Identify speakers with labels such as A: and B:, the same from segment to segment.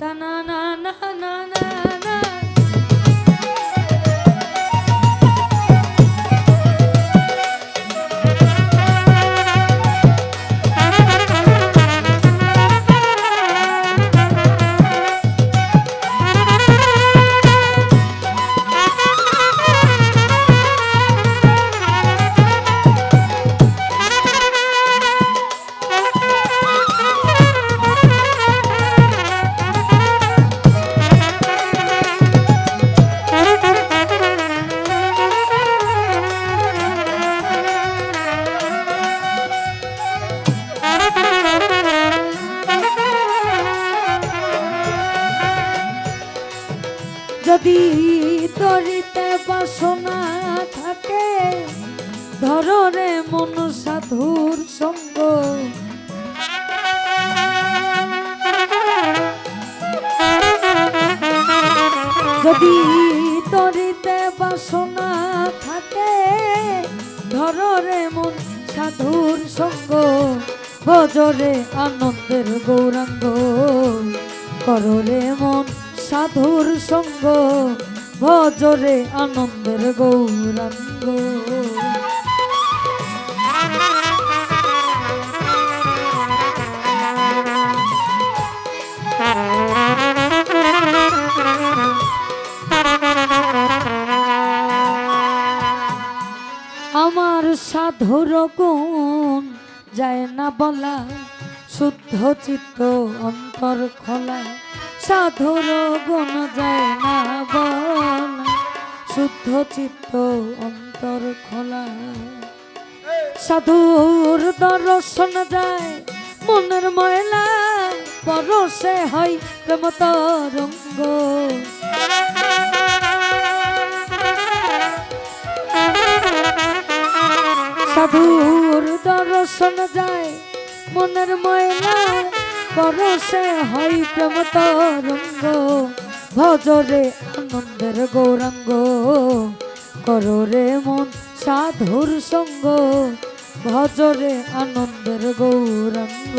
A: তা না না না না না যদি তরিতে বাসনা থাকে ধররে মন সাধুর সঙ্গ। যদি তরিতে বাসনা থাকে ধররে মন সাধুর সঙ্গ। ভজরে আনন্দের গৌরাঙ্গ কররে মন সাধুর সঙ্গ, ভজরে আনন্দের গৌরাঙ্গ। আমার সাধুর গুণ যায় না বলা, শুদ্ধ চিত্ত অন্তর খোলা। সাধুর গুণ যায় না বলা, শুদ্ধ চিত্ত অন্তর খোলা। সাধুর দর্শন যায় মনের ময়লা, পরশে হয় প্রেম তরঙ্গ। সাধুর দর্শন যায় মনের ময়লা পরশে হয় প্রেম তরঙ্গ ভজরে আনন্দের গৌরাঙ্গ। কররে মন সাধুর সঙ্গ, ভজরে আনন্দের গৌরাঙ্গ।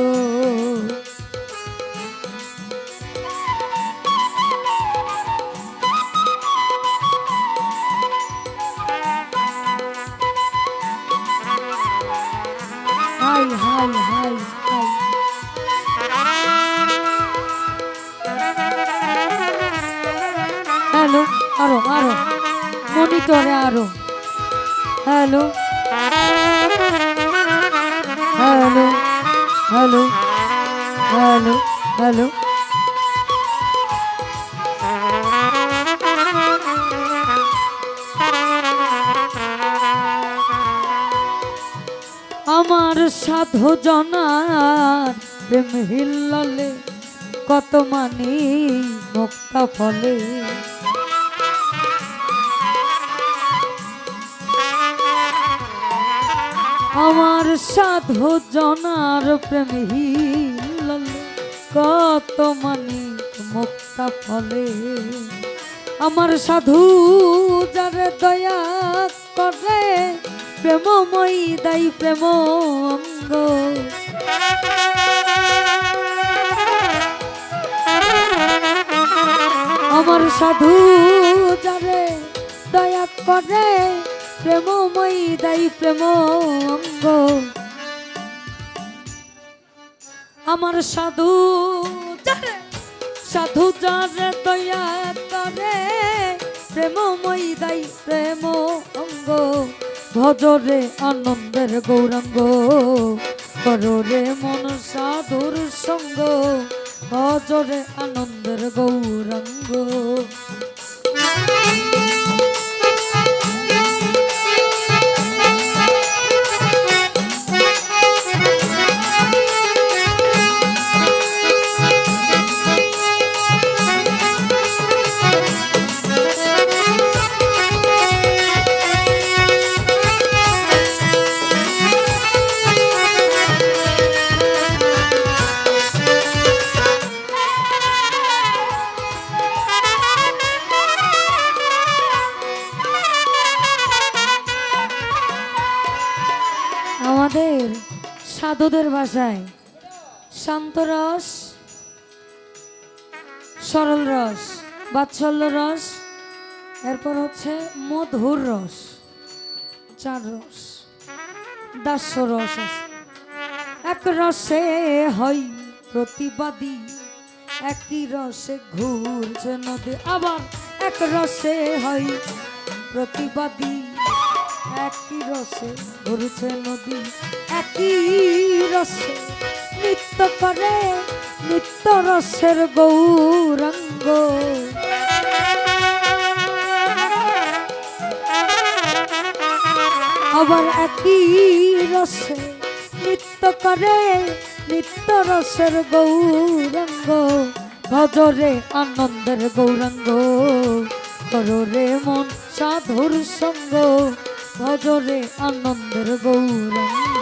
A: Hi hi hi. আরও। Hello. Hello. Hello. Hello. Hello. আমার সাধু জনার প্রেম হিল্লালে কত মানি মুক্তা ফলে। আমার সাধু জনার প্রেম হিল্লালে কত মানি মুক্তা ফলে। আমার সাধু যারে দয়া করে, প্রেমময়ী দাই প্রেম অঙ্গ। আমার সাধু যারে দয়া করে প্রেমময়ী দাই প্রেম অঙ্গ আমার সাধু সাধু যারে দয়া করে, প্রেমময়ী দাই প্রেম অঙ্গ ভজরে আনন্দের গৌরাঙ্গ, কররে মন সাধুর সঙ্গ, ভজরে আনন্দের গৌরাঙ্গ। ভাষায়। শান্তরস সরল রস, বাৎসল্য রস, এরপর হচ্ছে মধুর রস, চার রস, দাস্য রস এক রসে হয় প্রতিবাদী, একই রসে ঘুরছে নদী। আবার এক রসে হয় প্রতিবাদী, একই রসে ঘুরছে নদী। একই রসে করে নিত্য রসের গৌরাঙ্গ। আবার একই রসে নৃত্য করে নিত্য রসের গৌরাঙ্গ। ভজরে আনন্দের গৌরাঙ্গ, কররে মন সাধুর সঙ্গ। ভজরে আনন্দের গৌরাঙ্গ।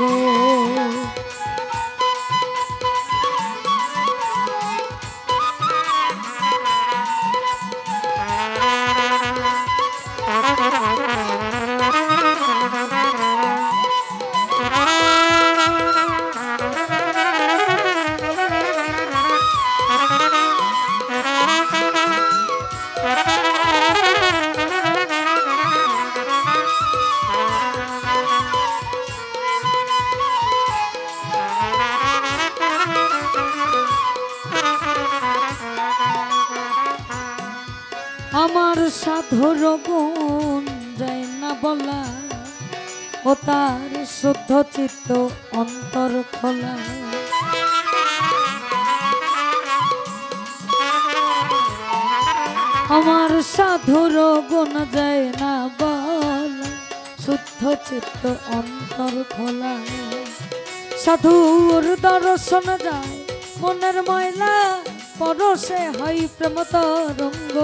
A: গুণ যায় না বলা, ও তার শুদ্ধ চিত্ত অন্তর খোলা। আমার সাধুর গুণ যায় না বলা, শুদ্ধ চিত্ত অন্তর খোলা। সাধুর দর্শন যায় মনের ময়লা, পরশে হয় প্রেম তরঙ্গ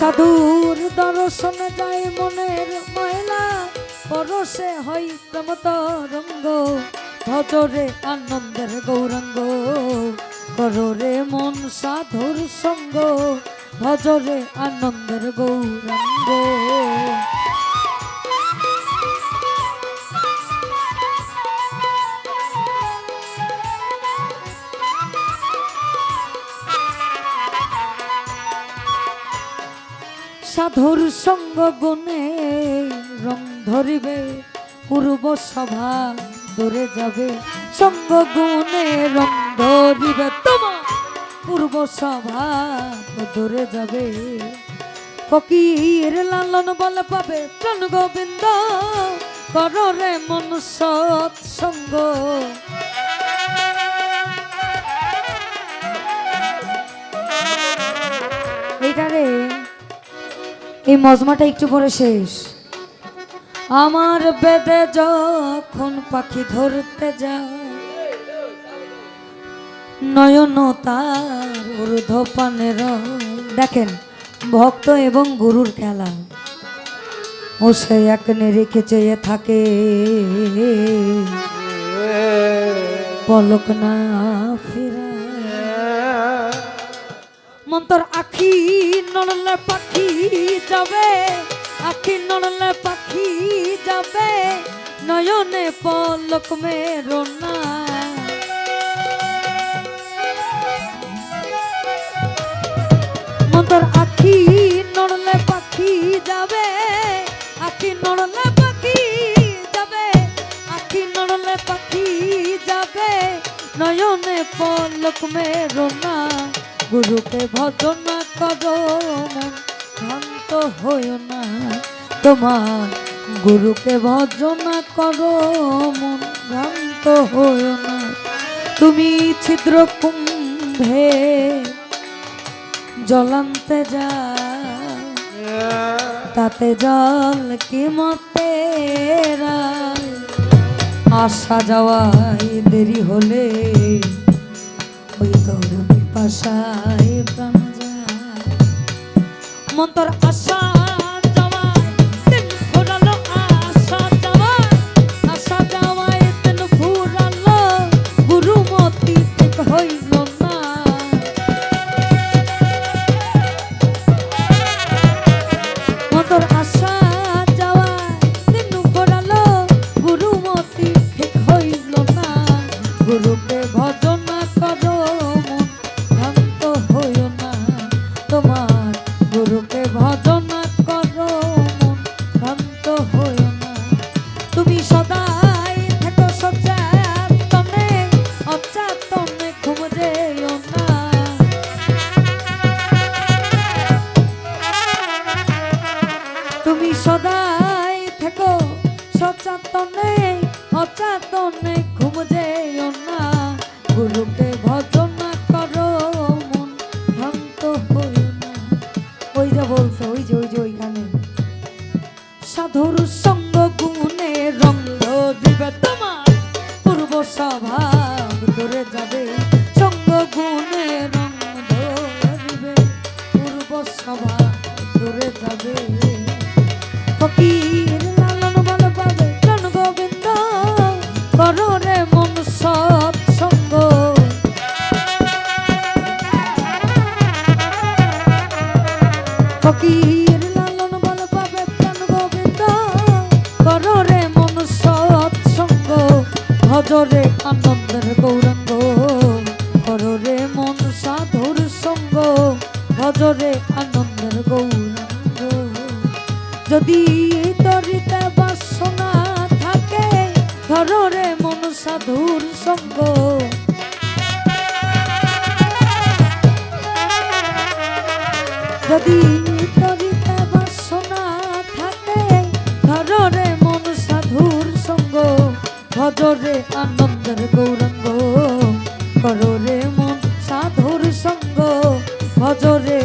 A: সাধুর দর্শন যায় মনের ময়লা। পরশে হয় প্রমত রঙ্গ ভজরে আনন্দের গৌরঙ্গ। কররে মন সাধুর সঙ্গ, ভজরে আনন্দের গৌরাঙ্গ। সাধুর সঙ্গ গুণে রং ধরিবে, পূর্ব সভা দূরে যাবে। সঙ্গ গুণে রং ধরিবে তোমার পূর্ব সভা দূরে যাবে। ফকির লালন বল পাবে প্রাণ গোবিন্দ কররে মন সৎ এই মজমাটা একটু পরে শেষ। আমার বেদে যখন পাখি ধরতে যায়, নয়ন তার ঊর্ধ্ব পানের দেখেন, ভক্ত এবং গুরুর খেলা। ও সে এক রেখে চেয়ে থাকে। পলক না ফিরা মন্তর আখি নড়লে পাখি যাবে, আখি নড়লে পাখি যাবে, নয়নে পলক মেরো না মন্তর আখি নড়লে পাখি যাবে, আখি নড়লে পাখি যাবে, আখি নড়লে পাখি যাবে, নয়নে পলক মেরো না গুরুকে ভজনা করো শান্ত হইও না। তোমার গুরুকে ভজনা করো মন ভ্রান্ত হইও না। তুমি ছিদ্র কুম্ভে জলান্তে যা তাতে জল কি মতে আসা যাওয়ায় দেরি হলে পিপাসায় প্রাণ যায়। মন্তর আশা ফকির লালন বল পাবে প্রাণ গোবিন্দ, কররে মন সৎসঙ্গ ভজরে আনন্দের গৌরাঙ্গ, কররে মন সাধুর সঙ্গ। ভজরে যদি তরিতা বাসনা থাকে ধরো রে মন সাধুর সঙ্গ। যদি তরিতে বাসনা থাকে ধরো রে মন সাধুর সঙ্গ। ভজরে আনন্দের গৌরঙ্গ করো রে মন সাধুর সঙ্গ। ভজরে